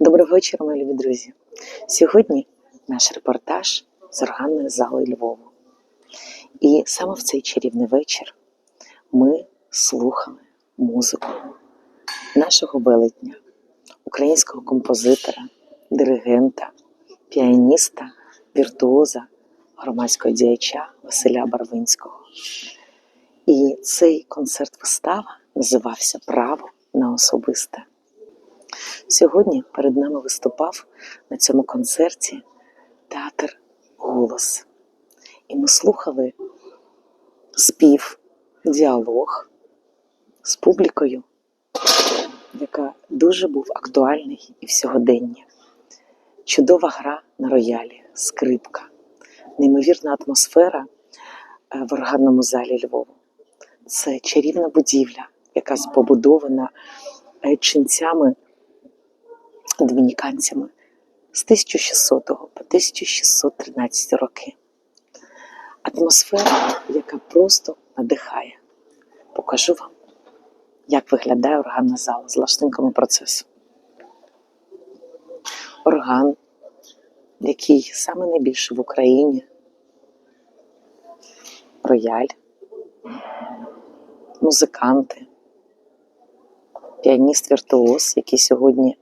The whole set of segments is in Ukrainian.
Доброго вечора, мої любі друзі. Сьогодні наш репортаж з органної зали Львову. І саме в цей чарівний вечір ми слухали музику нашого велетня, українського композитора, диригента, піаніста, віртуоза, громадського діяча Василя Барвинського. І цей концерт-вистава називався Право на особисте. Сьогодні перед нами виступав на цьому концерті театр Голос. І ми слухали спів, діалог з публікою, яка дуже був актуальний і в сьогоденні. Чудова гра на роялі, скрипка, неймовірна атмосфера е, в органному залі Львову. Це чарівна будівля, яка побудована е, ченцями домініканцями з 1600 по 1613 роки. Атмосфера, яка просто надихає. Покажу вам, як виглядає органна зала з лаштинками процесу. Орган, який саме найбільше в Україні, рояль, музиканти, піаніст віртуоз, який сьогодні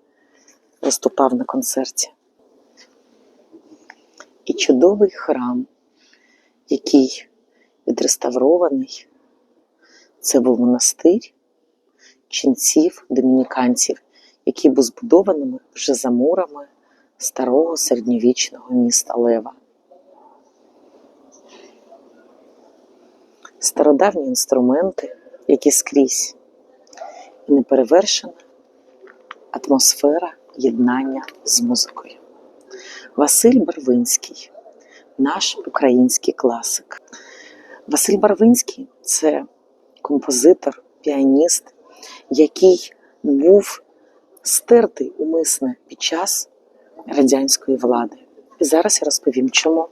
виступав на концерті. І чудовий храм, який відреставрований, це був монастир ченців, домініканців, який був збудований вже за мурами старого середньовічного міста Лева. Стародавні інструменти, які скрізь і неперевершена атмосфера єднання з музикою. Василь Барвинський, наш український класик. Василь Барвинський це композитор, піаніст, який був стертий умисне під час радянської влади. І зараз я розповім, чому.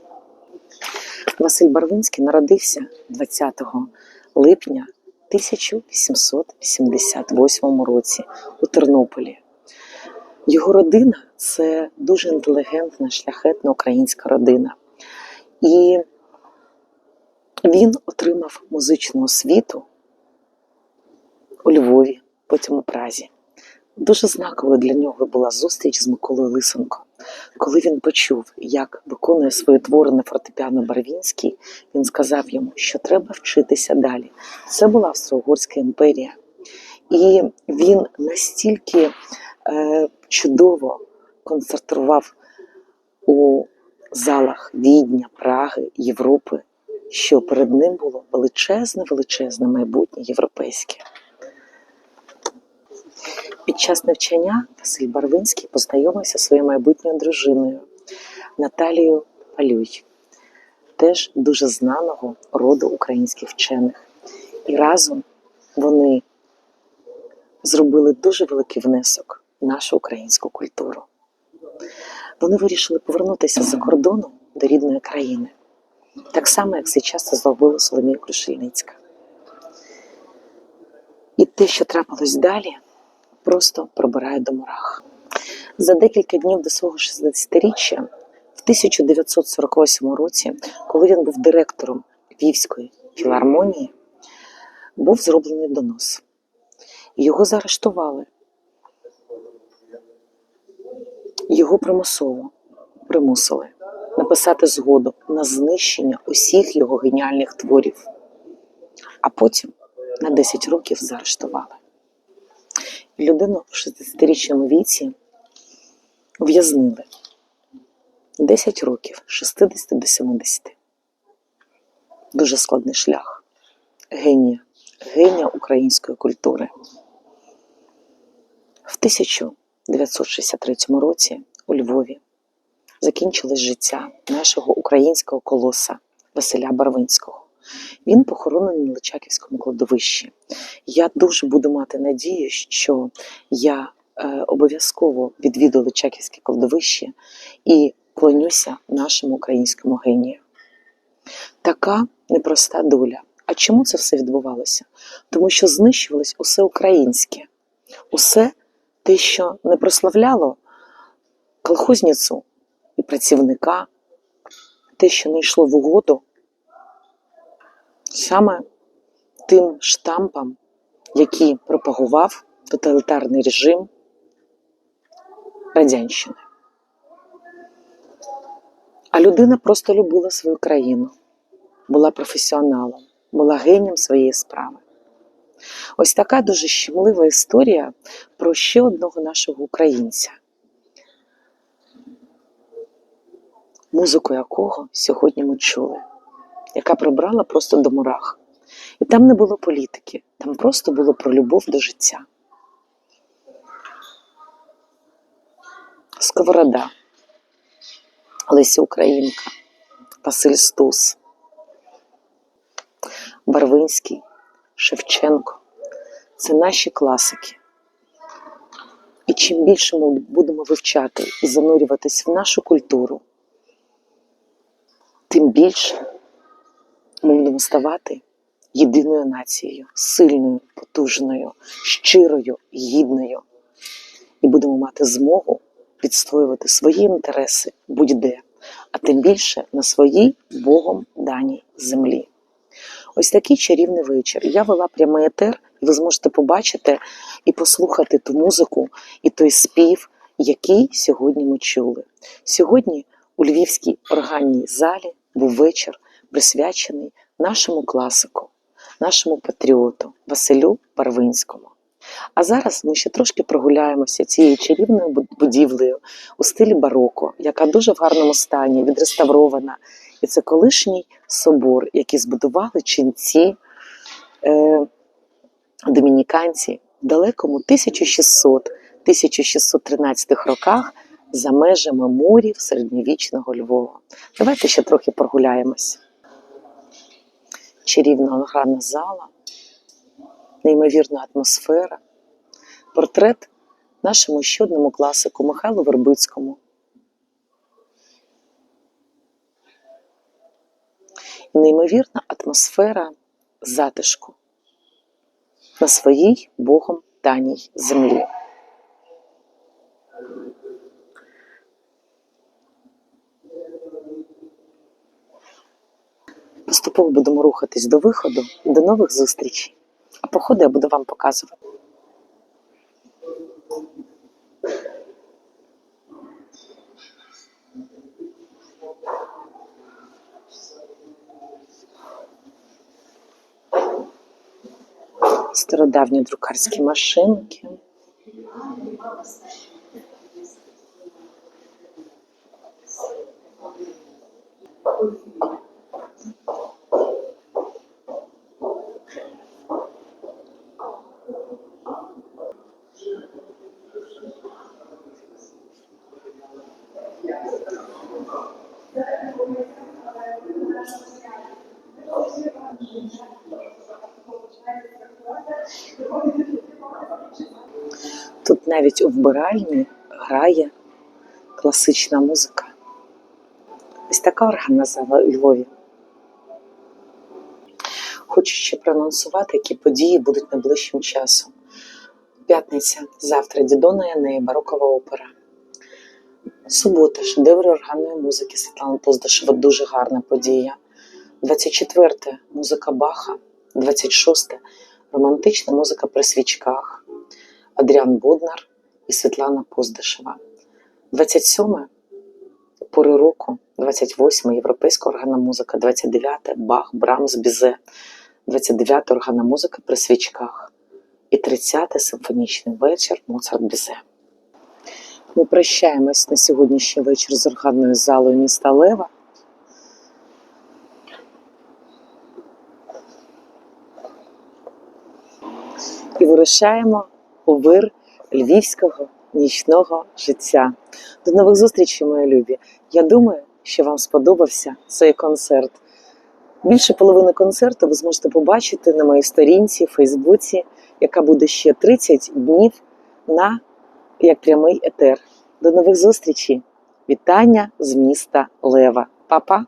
Василь Барвинський народився 20 липня 1888 році у Тернополі. Його родина це дуже інтелігентна, шляхетна українська родина. І він отримав музичну освіту у Львові, потім у Празі. Дуже знаковою для нього була зустріч з Миколою Лисенко. Коли він почув, як виконує свої твори на фортепіано Барвінський, він сказав йому, що треба вчитися далі. Це була Австро-Угорська імперія. І він настільки чудово концентрував у залах Відня, Праги, Європи, що перед ним було величезне, величезне майбутнє європейське. Під час навчання Василь Барвинський познайомився зі своєю майбутньою дружиною Наталією Палюй, теж дуже знаного роду українських вчених. І разом вони зробили дуже великий внесок нашу українську культуру. Вони вирішили повернутися за кордону до рідної країни, так само, як це часто зробила Соломія Крушельницька. І те, що трапилось далі, просто пробирає до мурах. За декілька днів до свого 60-річчя, в 1948 році, коли він був директором Львівської філармонії, був зроблений донос. Його заарештували. Його примусово примусили написати згоду на знищення усіх його геніальних творів, а потім на 10 років заарештували. Людину в 60-річному віці ув'язнили 10 років, 60 до 70. Дуже складний шлях. Генія, генія української культури. В 1963 році у Львові закінчилось життя нашого українського колоса Василя Барвинського. Він похоронений на Личаківському кладовищі. Я дуже буду мати надію, що я е, обов'язково відвіду Личаківське кладовище і клонюся нашому українському генію. Така непроста доля. А чому це все відбувалося? Тому що знищувалось усе українське, усе те, що не прославляло колхозницю і працівника, те, що не йшло в угоду, саме тим штампам, які пропагував тоталітарний режим Радянщини. А людина просто любила свою країну, була професіоналом, була генієм своєї справи. Ось така дуже щемлива історія про ще одного нашого українця, музику якого сьогодні ми чули, яка прибрала просто до мурах. І там не було політики, там просто було про любов до життя. Сковорода, Леся Українка, Василь Стус, Барвинський, Шевченко це наші класики. І чим більше ми будемо вивчати і занурюватись в нашу культуру, тим більше ми будемо ставати єдиною нацією, сильною, потужною, щирою, гідною. І будемо мати змогу відстоювати свої інтереси будь-де, а тим більше на своїй Богом даній землі. Ось такий чарівний вечір. Я вела прямий етер, і ви зможете побачити і послухати ту музику і той спів, який сьогодні ми чули. Сьогодні у Львівській органній залі був вечір, присвячений нашому класику, нашому патріоту Василю Барвинському. А зараз ми ще трошки прогуляємося цією чарівною будівлею у стилі бароко, яка дуже в гарному стані, відреставрована. І це колишній собор, який збудували ченці е, домініканці в далекому 1600-1613 роках за межами мурів середньовічного Львова. Давайте ще трохи прогуляємось. Чарівна грана зала, неймовірна атмосфера, портрет нашому ще одному класику Михайлу Вербицькому. Неймовірна атмосфера затишку на своїй Богом даній землі. Поступово будемо рухатись до виходу і до нових зустрічей. А по ходу я буду вам показувати. Стародавні друкарські машинки. Тут навіть у вбиральні грає класична музика. Ось така органна зала у Львові. Хочу ще проанонсувати, які події будуть найближчим часом. П'ятниця, завтра Дідона Янеї, барокова опера. Субота, шедеври органної музики Світлана Поздашева, дуже гарна подія. 24 музика Баха, 26 романтична музика при свічках. Адріан Боднар і Світлана Поздишева. 27 пори року, 28 європейська органна музика, 29 Бах, Брамс, Бізе, 29 органна музика при свічках і 30 симфонічний вечір Моцарт Бізе. Ми прощаємось на сьогоднішній вечір з органною залою міста Лева. І вирушаємо у вир львівського нічного життя. До нових зустрічей, мої любі. Я думаю, що вам сподобався цей концерт. Більше половини концерту ви зможете побачити на моїй сторінці в Фейсбуці, яка буде ще 30 днів на як прямий етер. До нових зустрічей! Вітання з міста Лева. Па-па!